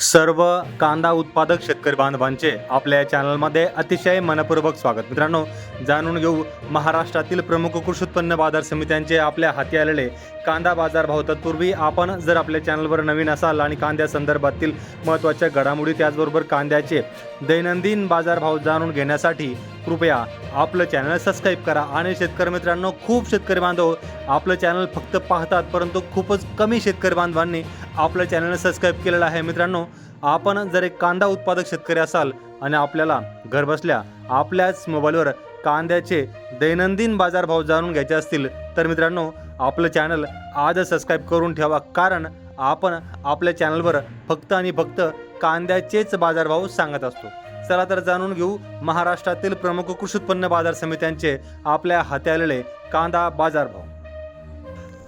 सर्व कांदा उत्पादक शेतकरी बांधवांचे आपल्या या चॅनलमध्ये अतिशय मनपूर्वक स्वागत. मित्रांनो जाणून घेऊ महाराष्ट्रातील प्रमुख कृषी उत्पन्न बाजार समित्यांचे आपल्या हाती आलेले कांदा बाजार भाव तत्पूर्वी आपण जर आपल्या चॅनलवर नवीन असाल आणि कांद्या संदर्भातील महत्त्वाच्या घडामोडी त्याचबरोबर कांद्याचे दैनंदिन बाजारभाव जाणून घेण्यासाठी कृपया आपलं चॅनल सबस्क्राईब करा. आणि शेतकरी मित्रांनो खूप शेतकरी बांधव आपलं चॅनल फक्त पाहतात परंतु खूपच कमी शेतकरी बांधवांनी आपलं चॅनल सबस्क्राईब केलेलं आहे. मित्रांनो आपण जर एक कांदा उत्पादक शेतकरी असाल आणि आपल्याला घरबसल्या आपल्याच मोबाईलवर कांद्याचे दैनंदिन बाजारभाव जाणून घ्यायचे असतील तर मित्रांनो आपलं चॅनल आजच सबस्क्राईब करून ठेवा. कारण आपण आपल्या चॅनलवर फक्त आणि फक्त कांद्याचेच बाजारभाव सांगत असतो. चला तर जाणून घेऊ महाराष्ट्रातील प्रमुख कृषी उत्पन्न बाजार समित्यांचे आपल्या हाती आलेले कांदा बाजारभाव.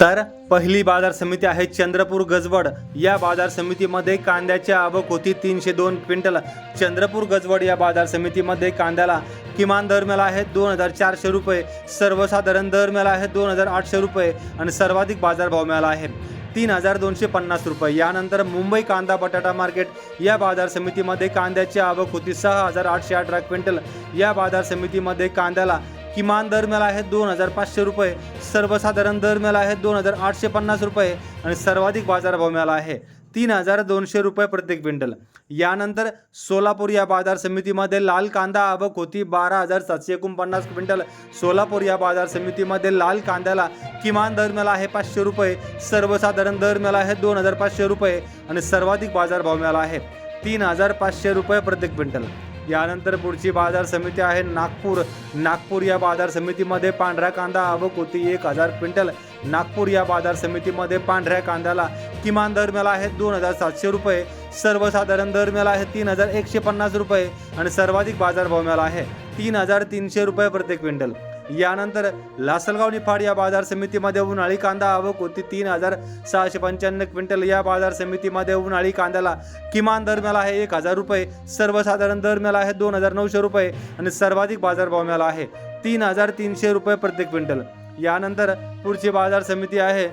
तर पहिली बाजार समिती आहे चंद्रपूर गजवड. या बाजार समितीमध्ये कांद्याची आवक होती तीनशे दोन क्विंटल. चंद्रपूर गजवड या बाजार समितीमध्ये कांद्याला किमान दर मिळाला आहे दोन हजार चारशे रुपये. सर्वसाधारण दर मिळाला आहे दोन हजार आठशे रुपये आणि सर्वाधिक बाजारभाव मिळाला आहे तीन हजार दोनशे पन्नास रुपये. यानंतर मुंबई कांदा बटाटा मार्केट या बाजार समितीमध्ये कांद्याची आवक होती सहा हजार आठशे अठरा क्विंटल. या बाजार समितीमध्ये कांद्याला किमान दर मिळाला आहे दोन हजार पाचशे रुपये सर्वसाधारण दर मिळाला आहे दोन हजार आठशे पन्नास रुपये आणि सर्वाधिक बाजारभाव मिळाला आहे तीन हजार दोनशे रुपये प्रत्येक क्विंटल. यानंतर सोलापूर या बाजार समितीमध्ये लाल कांदा आवक होती बारा हजार सातशे एकोणपन्नास क्विंटल. सोलापूर या बाजार समितीमध्ये लाल कांद्याला किमान दर मिळाला आहे पाचशे रुपये सर्वसाधारण दर मिळाला आहे दोन हजार पाचशे रुपये आणि सर्वाधिक बाजारभाव मिळाला आहे तीन हजार पाचशे रुपये प्रत्येक क्विंटल. यानंतर पुढची बाजार समिती आहे. नागपूर नागपूर या बाजार समितीमध्ये पांढरा कांदा आवक होती एक हजार क्विंटल. नागपूर या बाजार समितीमध्ये पांढऱ्या कांद्याला किमान दर मिळाला आहे दोन हजार सातशे रुपये. सर्वसाधारण दर मिळाला आहे तीन हजार एकशे पन्नास रुपये. आणि सर्वाधिक बाजारभाव मिळाला आहे तीन हजार तीनशे रुपये प्रत्येक क्विंटल. यानंतर लासलगाव निफाड या बाजार समितीमध्ये उन्हाळी कांदा आवक होती तीन हजार सहाशे पंच्याण्णव क्विंटल. या बाजार समितीमध्ये उन्हाळी कांद्याला किमान दर मिळाला आहे एक हजार रुपये. सर्वसाधारण दर मिळाला आहे दोन हजार नऊशे रुपये आणि सर्वाधिक बाजारभाव मिळाला आहे तीन हजार तीनशे रुपये प्रत्येक क्विंटल. यानंतर पुढची बाजार समिती आहे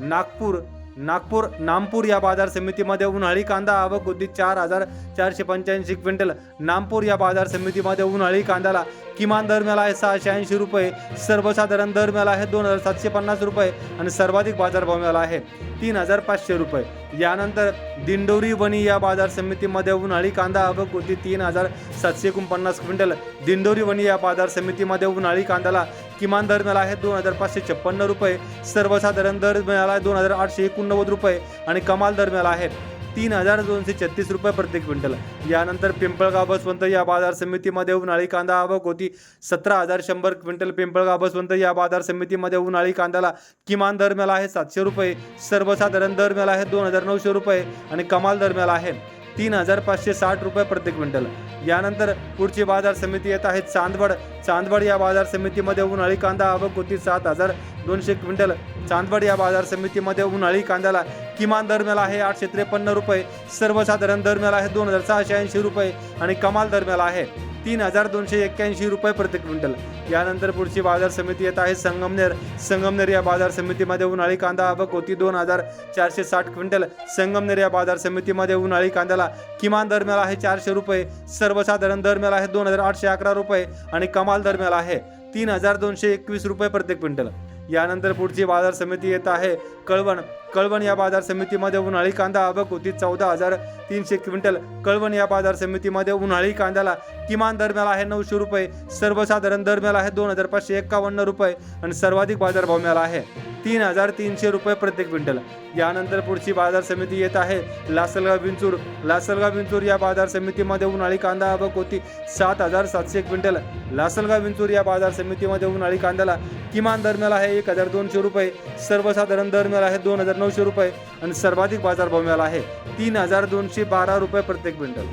नागपूर. नागपूर नामपूर या बाजार समितीमध्ये उन्हाळी कांदा आवक होती. चार हजार चारशे पंच्याऐंशी क्विंटल. नामपूर या बाजार समितीमध्ये उन्हाळी कांद्याला किमान दर मिळाला आहे सहाशे ऐंशी रुपये. सर्वसाधारण दर मिळाला आहे दोन हजार सातशे पन्नास रुपये आणि सर्वाधिक बाजारभाव मिळाला आहे तीन हजार पाचशे रुपये. यानंतर दिंडोरी वणी या बाजार समितीमध्ये उन्हाळी कांदा आवक होती. तीन हजार सातशे एकोणपन्नास क्विंटल. दिंडोरी वणी या बाजार समितीमध्ये उन्हाळी कांद्याला किमान दर मिळाला आहे दोन हजार पाचशे छप्पन्न रुपये. सर्वसाधारण दर मिळाला आहे दोन हजार आठशे एकोणनव्वद रुपये आणि कमाल दर मिळाला आहे तीन हजार दोनशे छत्तीस रुपये प्रत्येक क्विंटल. यानंतर पिंपळगाव बसवंत या बाजार समितीमध्ये उन्हाळी कांदा आवक होती. सतरा हजार शंभर क्विंटल पिंपळगाव बसवंत या बाजार समितीमध्ये उन्हाळी कांद्याला किमान दर मिळाला आहे सातशे रुपये. सर्वसाधारण दर मिळाला आहे दोन हजार नऊशे रुपये आणि कमाल दर मिळाला आहे. तीन हजार पाचशे साठ रुपये प्रत्येक क्विंटल. यानंतर पुढची बाजार समिती येत आहे चांदवड. चांदवड या बाजार समितीमध्ये उन्हाळी कांदा आवक होती सात हजार दोनशे क्विंटल. चांदवड या बाजार समितीमध्ये उन्हाळी कांद्याला किमान दरम्याला आहे आठशे त्रेपन्न रुपये सर्वसाधारण दरम्याला आहे दोन हजार सहाशे ऐंशी रुपये आणि कमाल दरम्याला आहे तीन हजार दोनशे एक्क्याऐंशी रुपये प्रत्येक क्विंटल. यानंतर पुढची बाजार समिती येत आहे संगमनेर. संगमनेर या बाजार समितीमध्ये उन्हाळी कांदा आवक होती दोन हजार चारशे साठ क्विंटल. संगमनेर या बाजार समितीमध्ये उन्हाळी कांद्याला किमान दरम्याला आहे चारशे रुपये सर्वसाधारण दरम्याला आहे दोन हजार आठशे अकरा रुपये आणि कमाल दरम्याला आहे तीन हजार दोनशे एकवीस रुपये प्रत्येक क्विंटल. यानंतर पुढची बाजार समिती येत आहे कळवण. कळवण या बाजार समितीमध्ये उन्हाळी कांदा आवक होती. चौदा हजार तीनशे क्विंटल कळवण या बाजार समितीमध्ये उन्हाळी कांद्याला किमान दरम्याल आहे नऊशे रुपये सर्वसाधारण दरम्याल आहे दोन हजार पाचशे एक्कावन्न रुपये आणि सर्वाधिक बाजारभाव मिळाला आहे तीन हजार तीनशे रुपये प्रत्येक क्विंटल. यानंतर पुढची बाजार समिती येत आहे. लासलगाव विंचूर लासलगाव विंचूर या बाजार समितीमध्ये उन्हाळी कांदा आवक होती. सात हजार सातशे क्विंटल. लासलगाव विंचूर या बाजार समितीमध्ये उन्हाळी कांद्याला किमान दरम्याल आहे एक हजार दोनशे रुपये सर्वसाधारण दरम्याल आहे दोन हजार हजार नऊशे रुपये आणि सर्वाधिक बाजारभाव मिळाला आहे. तीन हजार दोनशे बारा रुपये प्रत्येक क्विंटल.